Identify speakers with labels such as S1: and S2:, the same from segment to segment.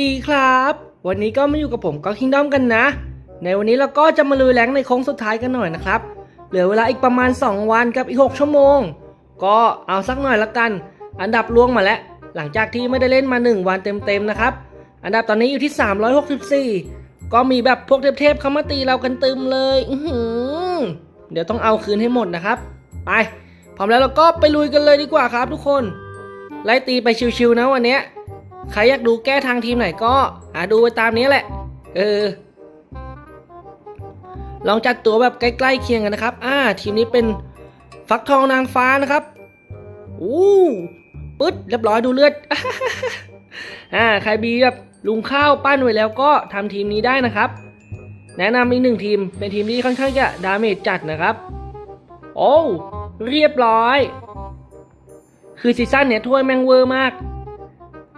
S1: ดีครับ วันนี้ก็มาอยู่กับผมก็คิงด้อมกันนะ ในวันนี้เราก็จะมาลุยแรงในโค้งสุดท้ายกันหน่อยนะครับ เหลือเวลาอีกประมาณ 2 วันกับอีก 6 ชั่วโมง ก็เอาสักหน่อยละกัน อันดับล่วงมาแล้ว หลังจากที่ไม่ได้เล่นมา 1 วันเต็มๆนะครับ อันดับตอนนี้อยู่ที่ 364 ก็มีแบบพวกเทพๆเข้ามาตีเรากันตึมเลยเดี๋ยวต้องเอาคืนให้หมดนะครับ ไป พร้อมแล้วเราก็ไปลุยกันเลยดีกว่าครับ ทุกคน ไล่ตีไปชิวๆนะวันนี้ ใครอยากดูแก้ทางทีมไหนก็หาดูไปตามนี้แหละ เออ ลองจัดตัวแบบใกล้ๆเคียงกันนะครับ อ่า ทีมนี้เป็นฟักทองนางฟ้านะครับอู้ปึ๊ดเรียบร้อยดูเลือด อ่า ใครมีแบบลุงข้าวปั้นไว้แล้วก็ทำทีมนี้ได้นะครับ แนะนำอีกหนึ่งทีม เป็นทีมที่ค่อนข้างจะดาเมจจัดนะครับ โอ้ เรียบร้อย คือซีซั่นเนี่ยถ้วยแมงเวอร์มาก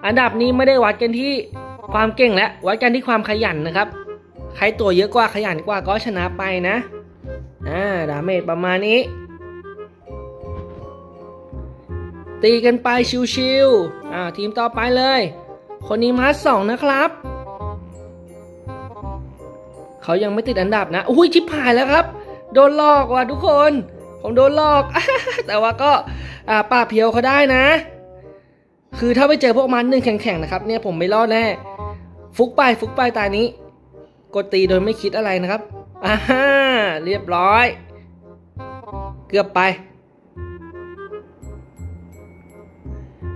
S1: อันดับนี้ไม่ได้วัดกันที่ความเก่งและวัดกันที่ความขยันนะครับ ใครตัวเยอะกว่าขยันกว่าก็ชนะไปนะอ่าดาเมจประมาณนี้ ตีกันไปชิวๆอ่าทีมต่อไปเลย คนนี้มาสองนะครับเขายังไม่ติดอันดับนะอุ้ยชิบหายแล้วครับ โดนหลอกว่ะทุกคน ผมโดนหลอก แต่ว่าก็อ่าปาเพียวเขาได้นะ คือถ้าไปเจอพวกมันหนึ่งแข่งๆนะครับ เนี่ยผมไม่รอดแน่ฟุกไปฟุกไปตานี้ กดตีโดยไม่คิดอะไรนะครับอ่าฮ่าเรียบร้อย เกือบไป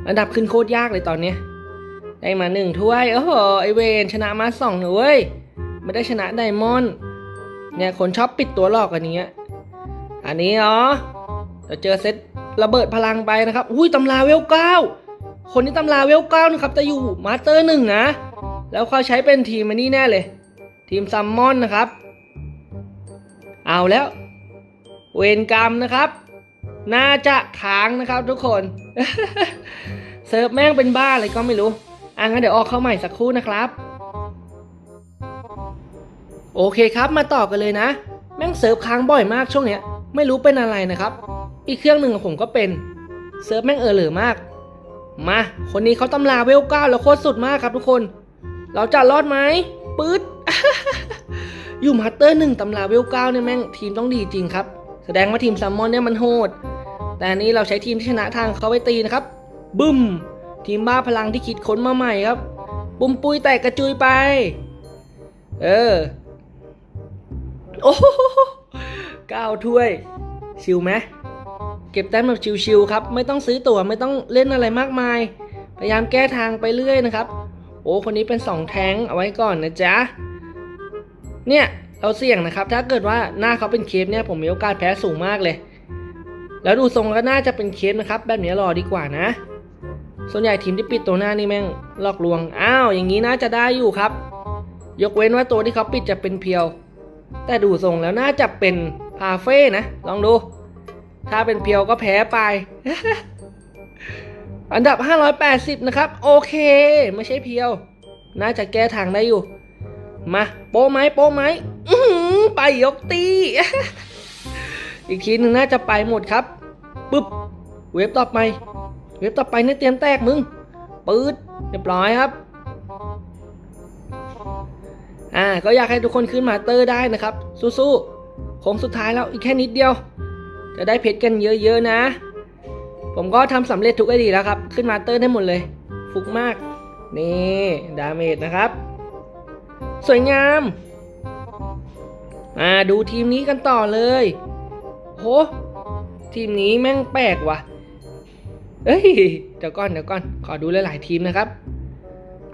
S1: อันดับขึ้นโคตรยากเลยตอนนี้ ได้มาหนึ่งถ้วย โอ้โห ไอเวนชนะมาสองหนูเว้ย ไม่ได้ชนะไดมอนด์เนี่ยคนชอบปิดตัวหลอกอันนี้อะอันนี้อ๋อเดี๋ยวเจอเซตระเบิดพลังไปนะครับ อุ้ยตำราเวลเก้า คนที่ตำราเวลเก้านะครับจะอยู่มาสเตอร์หนึ่งนะ แล้วเขาใช้เป็นทีมอันนี้แน่เลย ทีมซัมมอนนะครับ เอาแล้ว เวรกรรมนะครับ น่าจะค้างนะครับทุกคน เซิร์ฟแม่งเป็นบ้าอะไรก็ไม่รู้อะงั้นเดี๋ยวออกเข้าใหม่สักครู่นะครับ โอเคครับมาต่อกันเลยนะ แม่งเซิร์ฟค้างบ่อยมากช่วงเนี้ย ไม่รู้เป็นอะไรนะครับ อีกเครื่องหนึ่งของผมก็เป็น เซิร์ฟแม่งเออเหลือมาก มา คนนี้เขาตำราเวลเก้าแล้วโคตรสุดมากครับทุกคน เราจะรอดไหมปื๊ดอยู่มาสเตอร์หนึ่งตำราเวลเก้าเนี่ยแม่งทีมต้องดีจริงครับ แสดงว่าทีมซัมมอนเนี่ยมันโหด แต่นนี้เราใช้ทีมที่ชนะทางเขาไปตีนะครับ บึ้ม ทีมบ้าพลังที่คิดค้นมาใหม่ครับ ปุ้มปุยแตกกระจุยไป เออ โอ้โหเก้าถ้วย ชิวไหม เก็บแต้มแบบชิวๆครับ ไม่ต้องซื้อตั๋วไม่ต้องเล่นอะไรมากมาย พยายามแก้ทางไปเรื่อยนะครับ โอ้คนนี้เป็น 2 แทงเอาไว้ก่อนนะจ๊ะ เนี่ยเราเสี่ยงนะครับ ถ้าเกิดว่าหน้าเขาเป็นเคฟเนี่ยผมมีโอกาสแพ้สูงมากเลย แล้วดูทรงก็น่าจะเป็นเคฟนะครับ แบบนี้รอดีกว่านะ ส่วนใหญ่ทีมที่ปิดตัวหน้านี่แม่งหลอกลวง อ้าวอย่างนี้น่าจะได้อยู่ครับ ยกเว้นว่าตัวที่เขาปิดจะเป็นเพียว แต่ดูทรงแล้วน่าจะเป็นพาเฟ่นะ ลองดู ถ้าเป็นเพียวก็แพ้ไป อันดับ 580 นะครับ โอเค ไม่ใช่เพียว น่าจะแก้ทางได้อยู่ มาโป้ไหมโป้ไหมไปยกตี อีกทีหนึ่งน่าจะไปหมดครับปึ๊บเว็บต่อไป เว็บต่อไปนี่เตรียมแตกมึงปื๊ดเรียบร้อยครับอ่าก็อยากให้ทุกคนขึ้นมาเตอร์ได้นะครับ สู้ๆโค้งสุดท้ายแล้วอีกแค่นิดเดียว จะได้เพชรกันเยอะๆนะ ผมก็ทำสำเร็จทุกไอดีแล้วครับ ขึ้นมาเตอร์ได้หมดเลย ฟุกมาก นี่ดาเมจนะครับ สวยงามอ่าดูทีมนี้กันต่อเลยโหทีมนี้แม่งแปลกว่ะ เอ้ย เดี๋ยวก่อนเดี๋ยวก่อน ขอดูหลายๆทีมนะครับ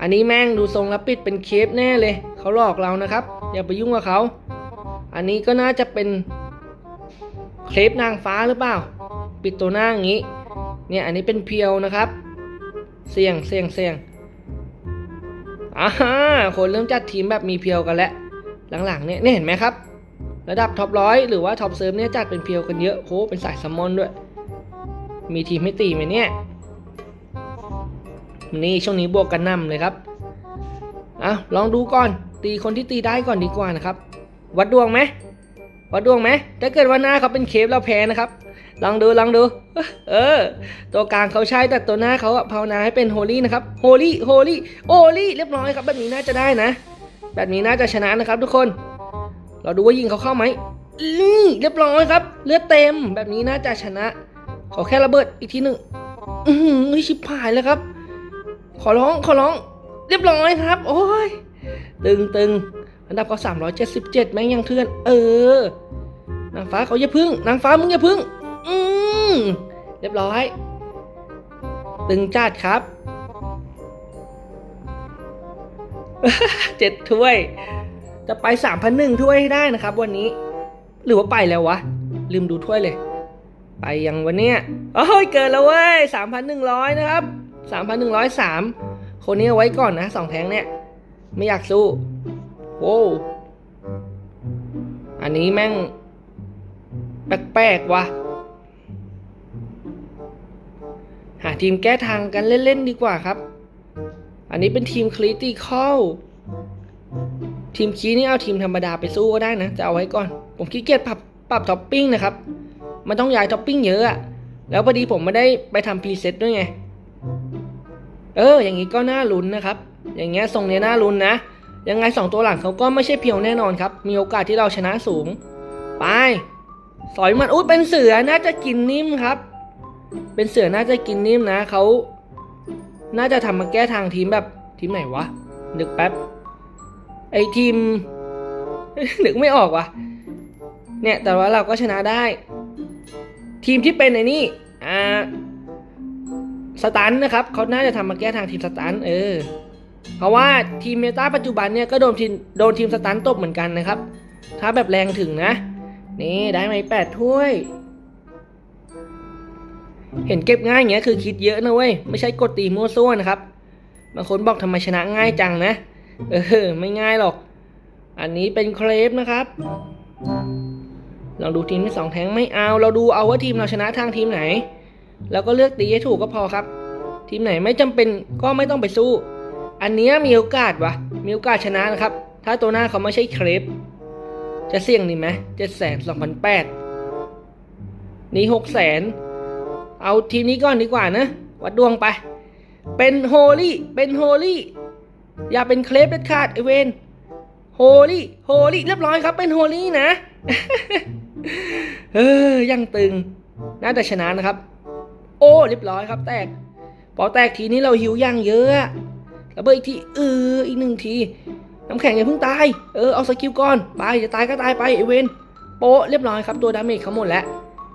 S1: อันนี้แม่งดูทรงแล้วปิดเป็นเคปแน่เลย เขาหลอกเรานะครับ อย่าไปยุ่งกับเขา อันนี้ก็น่าจะเป็น เคลปนางฟ้าหรือเปล่า ปิดตัวหน้าอย่างนี้ เนี่ยอันนี้เป็นเพียวนะครับ เสี่ยงเสี่ยงเสี่ยงอ่าฮะคนเริ่มจัดทีมแบบมีเพียวกันแล้ว หลังๆเนี่ยเนี่ยเห็นไหมครับ ระดับท็อปร้อยหรือว่าท็อปเซิร์ฟเนี่ยจัดเป็นเพียวกันเยอะโหเป็นสายซัมมอนด้วย มีทีมไม่ตีไหมเนี่ยนี่ช่วงนี้บวกกันนำเลยครับอะลองดูก่อน ตีคนที่ตีได้ก่อนดีกว่านะครับ วัดดวงไหม วัดดวงไหมถ้าเกิดว่าหน้าเขาเป็นเคฟเราแพ้นะครับ ลองดูลองดู เออ ตัวกลางเขาใช่แต่ตัวหน้าเขาอะภาวนาให้เป็นโฮลี่นะครับ โฮลี่ โฮลี่ โอลี่ เรียบร้อยครับ แบบนี้น่าจะได้นะ แบบนี้น่าจะชนะนะครับทุกคน เราดูว่ายิงเขาเข้าไหมนี่เรียบร้อยครับ เลือดเต็ม แบบนี้น่าจะชนะ ขอแค่ระเบิดอีกทีหนึ่งอือหือชิบหายแล้วครับ ขอร้อง ขอร้อง เรียบร้อยครับ โอ้ย ตึงตึง อันดับเขา377แม่งยังเทือน เออ นางฟ้าเขาอย่าพึ่ง นางฟ้ามึงอย่าพึ่ง อืมเรียบร้อย ตึงจัดครับ เจ็ดถ้วย จะไปสามพันหนึ่งถ้วยให้ได้นะครับ วันนี้ หรือว่าไปแล้ววะ ลืมดูถ้วยเลย ไปยังวันเนี้ยโอ้ยเกินแล้วเว้ยสามพันหนึ่งร้อยนะครับสามพันหนึ่งร้อยสามคนนี้เอาไว้ก่อนนะสองแทงเนี่ย ไม่อยากสู้ โว้วอันนี้แม่ง แปลกๆว่ะหาทีมแก้ทางกันเล่น ๆ ดีกว่าครับ อันนี้เป็นทีมคริติคอลทีมคีนี่เอาทีมธรรมดาไปสู้ก็ได้นะ จะเอาไว้ก่อน ผมขี้เกียจปรับปรับท็อปปิ้งนะครับ มันต้องย้ายท็อปปิ้งเยอะอะ แล้วพอดีผมไม่ได้ไปทำพรีเซ็ตด้วยไง เออ อย่างนี้ก็น่าลุ้นนะครับ อย่างเงี้ยทรงเนี้ยน่าลุ้นนะ ยังไงสองตัวหลังเขาก็ไม่ใช่เพียวแน่นอนครับ มีโอกาสที่เราชนะสูง ไป สอยมันอุ้ยเป็นเสือน่าจะกินนิ่มครับ เป็นเสือน่าจะกินนิ่มนะเขาน่าจะทำมาแก้ทางทีมแบบทีมไหนวะนึกแป๊บไอทีมนึกไม่ออกวะเนี่ยแต่ว่าเราก็ชนะได้ ทีมที่เป็นไอ้นี่อ่าสตันนะครับเขาน่าจะทำมาแก้ทางทีมสตันเออ เพราะว่าทีมเมตาปัจจุบันเนี่ยก็โดนทีมโดนทีมสตันตบเหมือนกันนะครับ ถ้าแบบแรงถึงนะ นี่ได้ไหมแปดถ้วย เห็นเก็บง่ายอย่างเงี้ยคือคิดเยอะนะเว้ย ไม่ใช่กดตีมั่วซั่วนะครับ บางคนบอกทำไมชนะง่ายจังนะ เออ ไม่ง่ายหรอก อันนี้เป็นเครปนะครับลองดูทีมที่สองแทงไม่เอา เราดูเอาว่าทีมเราชนะทางทีมไหน แล้วก็เลือกตีให้ถูกก็พอครับ ทีมไหนไม่จำเป็นก็ไม่ต้องไปสู้ อันเนี้ยมีโอกาสวะมีโอกาสชนะนะครับ ถ้าตัวหน้าเขาไม่ใช่เครปจะเสี่ยงดีไหมเจ็ดแสนสองพันแปดนี่หกแสนเอาทีมนี้ก่อนดีกว่านะวัดดวงไป เป็นโฮลี่เป็นโฮลี่อย่าเป็นเคลปเด็ดขาดไอเวนโฮลี่โฮลี่เรียบร้อยครับ เป็นโฮลี่นะเออยังตึง น่าจะชนะนะครับ โอ้เรียบร้อยครับ แตกพอแตกทีนี้เราหิวย่างเยอะ ระเบิดอีกทีเอออีกหนึ่งทีน้ำแข็งอย่าเพิ่งตาย เออเอาสกิลก่อน ไปจะตายก็ตายไปไอเวนโปะเรียบร้อยครับตัวดาเมจเขาหมดแล้ว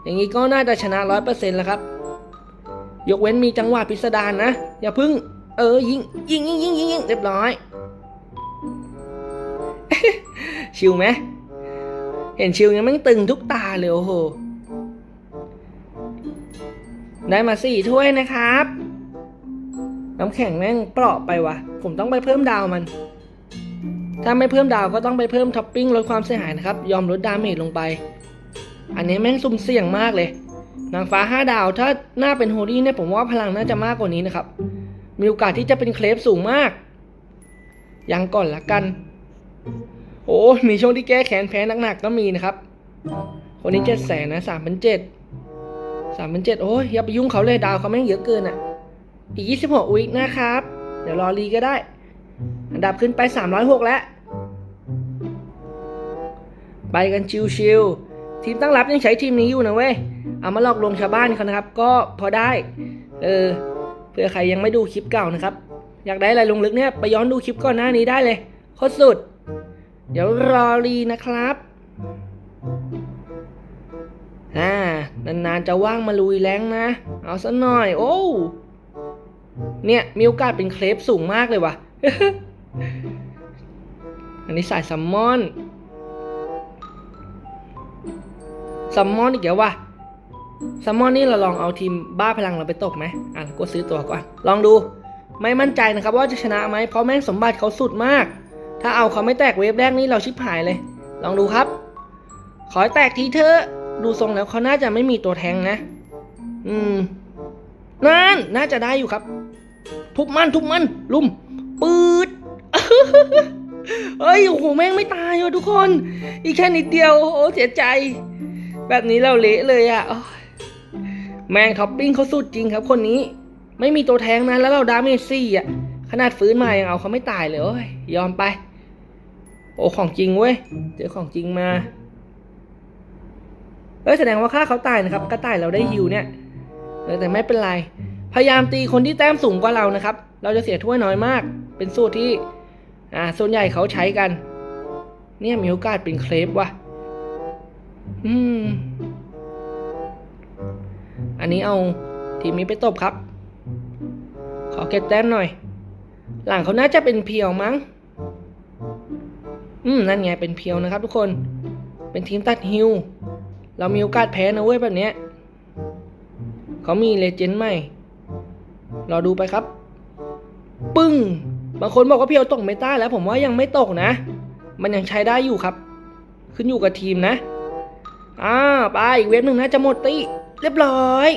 S1: อย่างนี้ก็น่าจะชนะร้อยเปอร์เซ็นต์แล้วครับ ยกเว้นมีจังหวะพิสดารนะ อย่าพึ่ง เออยิงยิงยิงยิงยิงยิงเรียบร้อย ชิวไหม เห็นชิวยังแม่งตึงทุกตาเลยโอ้โห ได้มาสี่ถ้วยนะครับ น้ำแข็งแม่งเปราะไปวะผมต้องไปเพิ่มดาวมัน ถ้าไม่เพิ่มดาวก็ต้องไปเพิ่มท็อปปิ้งลดความเสียหายนะครับ ยอมลดดาเมจลงไป อันนี้แม่งสุ่มเสี่ยงมากเลย นางฟ้าห้าดาวถ้าหน้าเป็นโฮลี่เนี่ยผมว่าพลังน่าจะมากกว่านี้นะครับ มีโอกาสที่จะเป็นเคลฟสูงมาก ยังก่อนละกัน โอ้ มีช่วงที่แก้แค้นแพ้หนักๆก็มีนะครับ คนนี้เจ็ดแสนนะสามพันเจ็ดสามพันเจ็ดโอ้ยอย่าไปยุ่งเขาเลยดาวเขาแม่งเยอะเกินอะ อีกยี่สิบหกวิกนะครับ เดี๋ยวรอรีก็ได้ อันดับขึ้นไปสามร้อยหกแล้ว ไปกันชิวๆ ทีมตั้งรับยังใช้ทีมนี้อยู่นะเว้ย เอามาหลอกลวงชาวบ้านเขานะครับ ก็พอได้ เออเผื่อใครยังไม่ดูคลิปเก่านะครับ อยากได้อะไรลงลึกเนี่ย ไปย้อนดูคลิปก่อนหน้านี้ได้เลยโคตรสุด เดี๋ยวรอรีนะครับอ่านานๆจะว่างมาลุยแรงนะ เอาซะหน่อย โอ้ เนี่ยมีโอกาสเป็นเคลปสูงมากเลยว่ะ อันนี้สายซัมมอนซัมมอนอีกแล้วว่ะซัมมอนนี่เราลองเอาทีมบ้าพลังเราไปตบไหมอะก็ซื้อตัวก่อน ลองดู ไม่มั่นใจนะครับว่าจะชนะไหมเพราะแม่งสมบัติเขาสุดมาก ถ้าเอาเขาไม่แตกเวฟแรกนี่เราชิบหายเลย ลองดูครับ ขอให้แตกทีเถอะ ดูทรงแล้วเขาน่าจะไม่มีตัวแทงนะ อืมนั่นน่าจะได้อยู่ครับ ทุบมันทุบมัน ลุมปืดเฮ้ยโอ้โหแม่งไม่ตายว่ะทุกคน อีกแค่นิดเดียวโอ้เสียใจ แบบนี้เราเละเลยอะโอ้ยแมงท็อปปิ้งเขาสุดจริงครับคนนี้ ไม่มีตัวแทงนะแล้วเราดาเมจซี่อะ ขนาดฟื้นมายังเอาเขาไม่ตายเลยโอ้ยยอมไป โอ้ของจริงเว้ยเจอของจริงมาเอ้ยแสดงว่าค่าเขาตายนะครับกระต่ายเราได้ฮิวเนี่ยแต่ไม่เป็นไร พยายามตีคนที่แต้มสูงกว่าเรานะครับ เราจะเสียถ้วยน้อยมาก เป็นสูตรที่อ่าส่วนใหญ่เขาใช้กัน เนี่ยมีโอกาสเป็นเคลปว่ะ อืม อันนี้เอาทีมนี้ไปตบครับ ขอเก็บแต้มหน่อย หลังเขาน่าจะเป็นเพียวมั้ง อืม นั่นไงเป็นเพียวนะครับทุกคน เป็นทีมตัดฮิว เรามีโอกาสแพ้นะเว้ยแบบเนี้ย เขามีเลเจนด์ใหม่ รอดูไปครับ ปึ้ง บางคนบอกว่าพียวตกเมตาแล้ว ผมว่ายังไม่ตกนะ มันยังใช้ได้อยู่ครับ ขึ้นอยู่กับทีมนะอ่าไปอีกเว็บหนึ่งนะจะหมดตีเรียบร้อย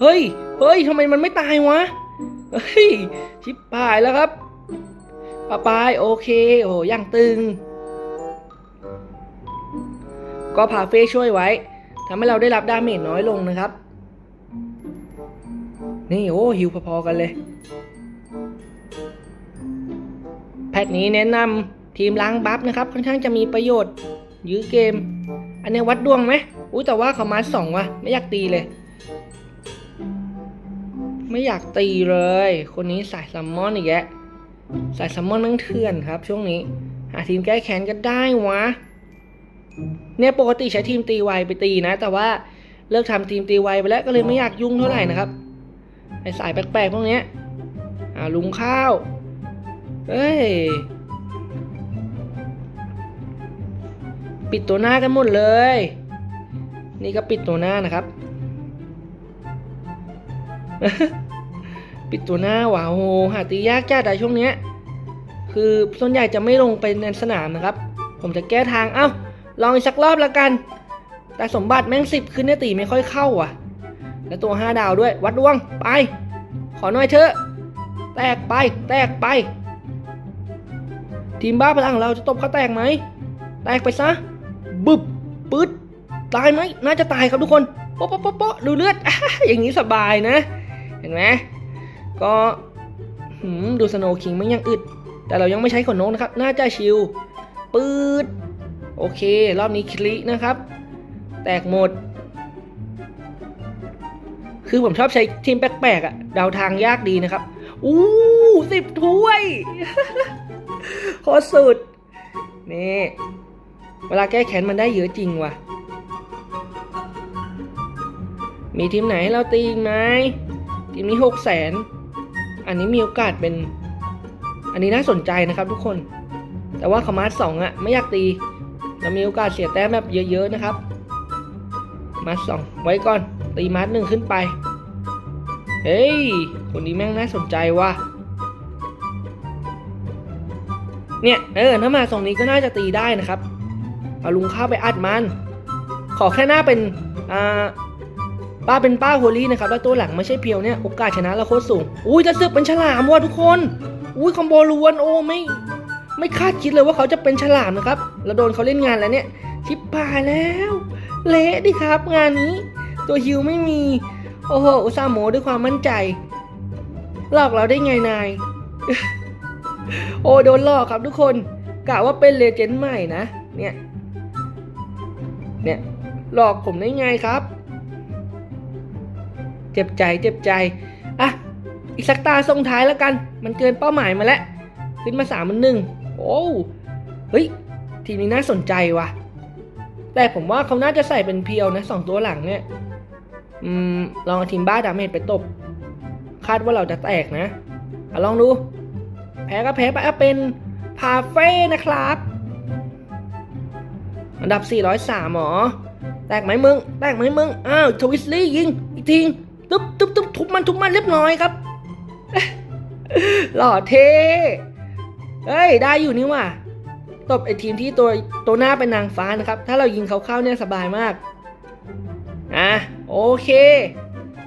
S1: เฮ้ย เฮ้ยทำไมมันไม่ตายวะ เฮ้ย ชิบหายแล้วครับปะปายโอเค โอ้โหยังตึง ก็พาเฟ่ช่วยไว้ทำให้เราได้รับดาเมจน้อยลงนะครับ นี่โอ้ฮิวพอๆกันเลย แพทนี้แนะนำทีมล้างบัฟนะครับ ค่อนข้างจะมีประโยชน์ ยื้อเกม อันนี้วัดดวงไหมอุ้ยแต่ว่าเขามาสองว่ะ ไม่อยากตีเลย ไม่อยากตีเลย คนนี้สายซัมมอนอีกแยะสายซัมมอนนั่งเถื่อนครับ ช่วงนี้ หาทีมแก้แค้นก็ได้วะเนี่ยปกติใช้ทีมตีไวไปตีนะ แต่ว่าเลิกทำทีมตีไวไปแล้วก็เลยไม่อยากยุ่งเท่าไหร่นะครับ ไอสายแปลกๆพวกเนี้ยอ่าลุงข้าวเอ้ย ปิดตัวหน้ากันหมดเลย นี่ก็ปิดตัวหน้านะครับ ปิดตัวหน้าว้าวโหหาตียากจัดอะช่วงเนี้ย คือส่วนใหญ่จะไม่ลงไปในสนามนะครับ ผมจะแก้ทาง เอ้า ลองอีกสักรอบละกัน แต่สมบัติแม่งสิบขึ้นเนี่ยตีไม่ค่อยเข้าอะ แล้วตัวห้าดาวด้วย วัดดวง ไป ขอหน่อยเถอะ แตกไป แตกไป ทีมบ้าพลังเราจะตบเขาแตกไหม แตกไปซะ บึบปื๊ด ตายไหม น่าจะตายครับทุกคนโป๊ะโป๊ะโป๊ะโป๊ะดูเลือด อย่างนี้สบายนะ เห็นไหม ก็หืมดูสโนว์คิงมันยังอึด แต่เรายังไม่ใช้ขนนกนะครับ น่าจะชิล ปื๊ด โอเค รอบนี้คลินะครับ แตกหมด คือผมชอบใช้ทีมแปลกๆอะ่ะเดาทางยากดีนะครับ อู้สิบถ้วยโคตรสุด นี่ เวลาแก้แค้นมันได้เยอะจริงว่ะ มีทีมไหนให้เราตีไหมทีมนี้หกแสน อันนี้มีโอกาสเป็น อันนี้น่าสนใจนะครับทุกคน แต่ว่าคามาสสองอะไม่อยากตี เรามีโอกาสเสียแต้มแบบเยอะ ๆ นะครับ มาสองไว้ก่อน ตีมาสหนึ่งขึ้นไป เฮ้ย คนนี้แม่งน่าสนใจว่ะ เนี่ย เออ ถ้ามาทรงนี้ก็น่าจะตีได้นะครับ เอาลุงเข้าไปอัดมัน ขอแค่หน้าเป็น อ่า ป้าเป็นป้าโฮลี่นะครับ แล้วตัวหลังไม่ใช่เพียวเนี่ย โอกาสชนะเราโคตรสูง อุ้ยจะสึกเป็นฉลามว่ะทุกคน อุ้ยคอมโบล้วนโอ้ไม่ไม่คาดคิดเลยว่าเขาจะเป็นฉลามนะครับ เราโดนเขาเล่นงานแล้วเนี่ย ชิบปายแล้ว เละดิครับ งานนี้ ตัวฮิวไม่มี โอ้โหอุตส่าห์โมด้วยความมั่นใจ หลอกเราได้ไงนาย โอ้โดนหลอกครับทุกคนกะว่าเป็นเลเจนด์ใหม่นะ เนี่ย เนี่ย หลอกผมได้ไงครับ เจ็บใจเจ็บใจ อะ อีกสักตาส่งท้ายแล้วกัน มันเกินเป้าหมายมาแล้ว ขึ้นมาสามมันหนึ่ง โอ้ เฮ้ย ทีมนี้น่าสนใจว่ะ แต่ผมว่าเขาน่าจะใส่เป็นเพียวนะสองตัวหลังเนี่ย อืม ลองอาทีมบ้าดาเมจไปตบ คาดว่าเราจะแตกนะอะลองดู แพ้ก็แพ้ไปเป็นพาเฟ่นะครับ อันดับ 403หมอ แตกไหมมึง แตกไหมมึง อ้าวทวิสลี่ยิง อีกทีตุ๊บตุ๊บตุ๊บทุบมันทุบมันเรียบร้อยครับ หล่อเท่เฮ้ย ได้อยู่นี่ว่ะ ตบไอทีมที่ตัวตัวหน้าเป็นนางฟ้านะครับ ถ้าเรายิงเขาเข้าเนี่ยสบายมาก อะโอเค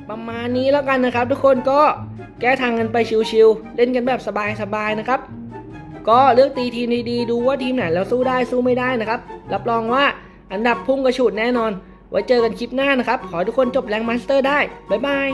S1: ประมาณนี้แล้วกันนะครับ ทุกคนก็แก้ทางกันไปชิวๆเล่นกันแบบสบายๆนะครับ ก็เลือกตีทีมดีๆดูว่าทีมไหนเราสู้ได้สู้ไม่ได้นะครับ รับรองว่าอันดับพุ่งกระฉูดแน่นอน ไว้เจอกันคลิปหน้านะครับ ขอทุกคนจบแรงมาสเตอร์ได้ บ๊ายบาย